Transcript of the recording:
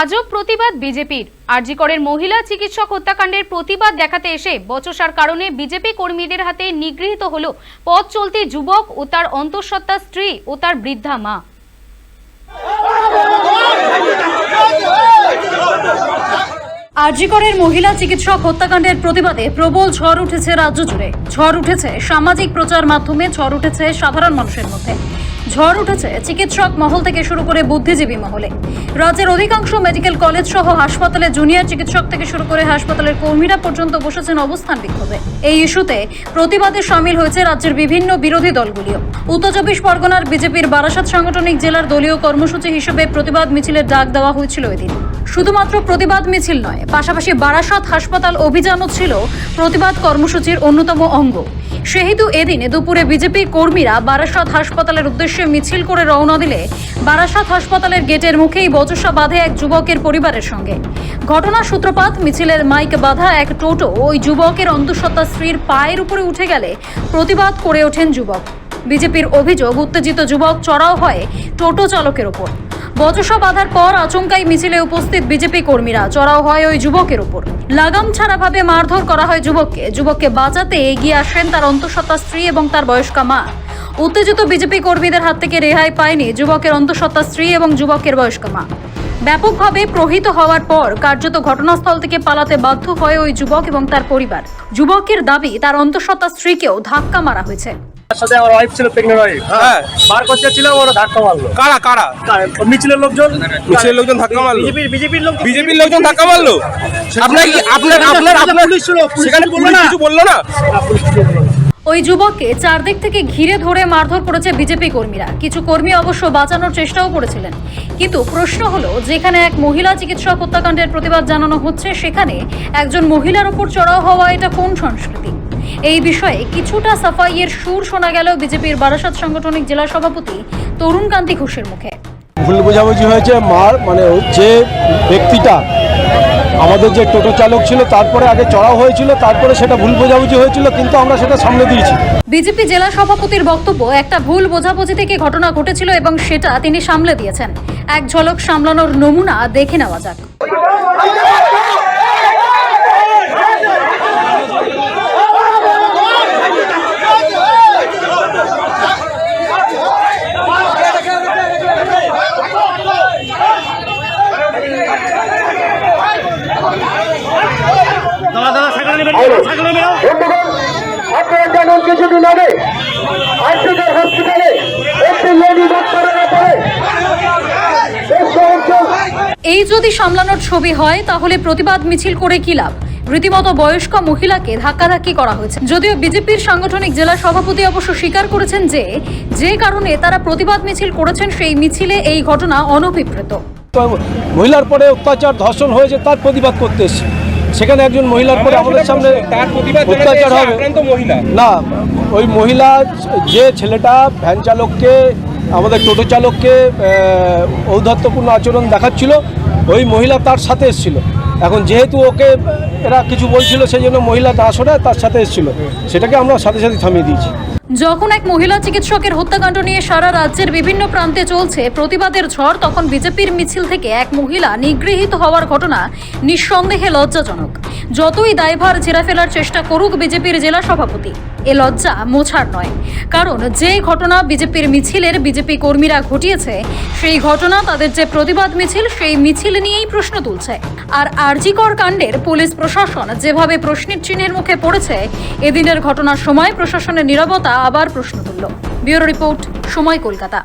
আজও প্রতিবাদ বিজেপির। আরজিকরের মহিলা চিকিৎসক হত্যাকাণ্ডের প্রতিবাদ দেখাতে এসে বচসার কারণে বিজেপি কর্মীদের হাতে নিগৃহীত হল পথ চলতি যুবক ও তার অন্তঃসত্ত্বা স্ত্রী ও তার বৃদ্ধা মা। আরজিকরের মহিলা চিকিৎসক হত্যাকাণ্ডের প্রতিবাদে প্রবল ঝড় উঠেছে রাজ্য জুড়ে। ঝড় উঠেছে সামাজিক প্রচার মাধ্যমে, ঝড় উঠেছে সাধারণ মানুষের মধ্যে। ঝড় উঠেছে। চিকিৎসক মহল থেকে শুরু করে বুদ্ধিজীবী মহলে। রাজ্যের অধিকাংশ মেডিকেল কলেজ সহ হাসপাতালে জুনিয়র চিকিৎসক থেকে শুরু করে হাসপাতালের কর্মীরা পর্যন্ত বসেছেন অবস্থান বিক্ষোভে। এই ইস্যুতে প্রতিবাদে সামিল হয়েছে রাজ্যের বিভিন্ন বিরোধী দলগুলিও। উত্তর চব্বিশ পরগনার বিজেপির বারাসাত সাংগঠনিক জেলার দলীয় কর্মসূচি হিসেবে প্রতিবাদ মিছিলের ডাক দেওয়া হয়েছিল এদিন। শুধুমাত্র প্রতিবাদ মিছিল নয়, পাশাপাশি বারাসত হাসপাতাল অভিযানও ছিল প্রতিবাদ কর্মসূচির অন্যতম অঙ্গ। সেহেতু এদিন দুপুরে বিজেপি কর্মীরা বারাসত হাসপাতালের উদ্দেশ্যে মিছিল করে রওনা দিলে বারাসত হাসপাতালের গেটের মুখেই বচসা বাঁধে এক যুবকের পরিবারের সঙ্গে। ঘটনার সূত্রপাত, মিছিলের মাইক বাঁধা এক টোটো ওই যুবকের অন্তঃসত্ত্বা স্ত্রীর পায়ের উপরে উঠে গেলে প্রতিবাদ করে ওঠেন যুবক। বিজেপির অভিযোগ, উত্তেজিত যুবক চড়াও হয় টোটো চালকের ওপর। বচসা বাঁধার পর আচমকাই মিছিলে উপস্থিত বিজেপি কর্মীরা। চড়াও হয় ওই যুবকের উপর। লাগাম ছাড়াভাবে মারধর করা হয় যুবককে। যুবককে বাঁচাতে এগিয়ে আসেন তার অন্তঃসত্ত্বা স্ত্রী এবং তার বয়স্কা মা। উত্তেজিত বিজেপি কর্মীদের হাত থেকে রেহাই পায়নি যুবকের অন্তঃসত্ত্বা স্ত্রী এবং যুবকের বয়স্কা মা। ব্যাপকভাবে প্রহিত হওয়ার পর কার্যত ঘটনাস্থল থেকে পালাতে বাধ্য হয় ওই যুবক এবং তার পরিবার। যুবকের দাবি, তার অন্তঃসত্ত্বা স্ত্রীকেও ধাক্কা মারা হয়েছে। সাথে আমার ওয়াইফ ছিল প্রেগনেন্ট ওয়াইফ হ্যাঁ। বার করতে ছিলাম ওরা ধাক্কা মারলো। কারা কারা? মিছিলের লোকজন? মিছিলের লোকজন ধাক্কা মারলো? বিজেপির বিজেপির লোক বিজেপির লোকজন ধাক্কা মারলো? আপনার কি আপনার আপনার আপনার পুলিশ ছিল, সেখানে বলল না? কিছু বলল না? না, পুলিশ কিছু বলল না। ওই যুবককে চারদিক থেকে ঘিরে ধরে মারধর করেছে বিজেপি কর্মীরা। কিছু কর্মী অবশ্য বাঁচানোর চেষ্টাও করেছিলেন। কিন্তু প্রশ্ন হলো যেখানে এক মহিলা চিকিৎসক হত্যাকাণ্ডের প্রতিবাদ জানানো হচ্ছে সেখানে একজন মহিলার উপর চড়াও হওয়া এটা কোন সংস্কৃতি? এই বিষয়ে কিছুটা সাফাইয়ের সুর শোনা গেল বিজেপির বারাসাত সাংগঠনিক জেলা সভাপতি তরুণ কান্তি ঘোষের মুখে। ভুল বোঝাবুঝি হয়েছে মার মানে যে ব্যক্তিটা আমাদের যে টোটো চালক ছিল তারপরে আগে চড়াও হয়েছিল তারপরে সেটা ভুল বোঝাবুঝি হয়েছিল কিন্তু আমরা সেটা সামনে দিয়েছি। বিজেপি জেলা সভাপতির বক্তব্য একটা ভুল বোঝাবুঝি থেকে ঘটনা ঘটেছিল এবং সেটা তিনি সামলে দিয়েছেন। এক ঝলক সামলানোর নমুনা দেখে নেওয়া যাক। আপনারা জানেন কিছুদিন আগে আর্টিকার হসপিটালে একটি লেডি এই যদি সামলানোর ছবি হয় তাহলে প্রতিবাদ মিছিল করে কি লাভ? রীতিমতো বয়স্ক মহিলাকে ধাক্কাধাক্কি করা হয়েছে। যদিও বিজেপির সাংগঠনিক জেলা সভাপতি অবশ্য স্বীকার করেছেন যে যে কারণে তারা প্রতিবাদ মিছিল করেছেন সেই মিছিলে এই ঘটনা অনভিপ্রেত। মহিলার পরে অত্যাচার ধর্ষণ হয়েছে তার প্রতিবাদ করতে এসেছি। সেখানে একজন মহিলার পরে আমাদের সামনে অত্যাচার হবে। না ওই মহিলা যে ছেলেটা ভ্যান চালককে আমাদের টোটো চালককে আহ, ঔদ্ধত্যপূর্ণ আচরণ দেখাচ্ছিল ওই মহিলা তার সাথে এসেছিল। এখন যেহেতু ওকে, এরা কিছু বলছিল, সেই জন্য মহিলা দাসরা সরে তার সাথে এসেছিল। সেটাকে আমরা সাথে সাথে থামিয়ে দিয়েছি। যখন এক মহিলা চিকিৎসকের হত্যাকাণ্ড নিয়ে সারা রাজ্যের বিভিন্ন প্রান্তে চলছে প্রতিবাদের ঝড়, তখন বিজেপির মিছিল থেকে এক মহিলা নিগৃহীত হওয়ার ঘটনা নিঃসন্দেহে লজ্জাজনক। যতই দায়ভার ঝেড়ে ফেলার চেষ্টা করুক বিজেপির জেলা সভাপতি, এ লজ্জা মোছার নয়। কারণ যে ঘটনা বিজেপির মিছিলের বিজেপি কর্মীরা ঘটিয়েছে, সেই ঘটনা তাদের যে প্রতিবাদ মিছিল, সেই মিছিল নিয়েই প্রশ্ন তুলছে। আর আরজিকর কাণ্ডের পুলিশ প্রশাসন যেভাবে প্রশ্নের চিহ্নের মুখে পড়েছে, এদিনের ঘটনার সময় প্রশাসনের নিরবতা আবার প্রশ্ন তুলল। ব্যুরো রিপোর্ট, সময় কলকাতা।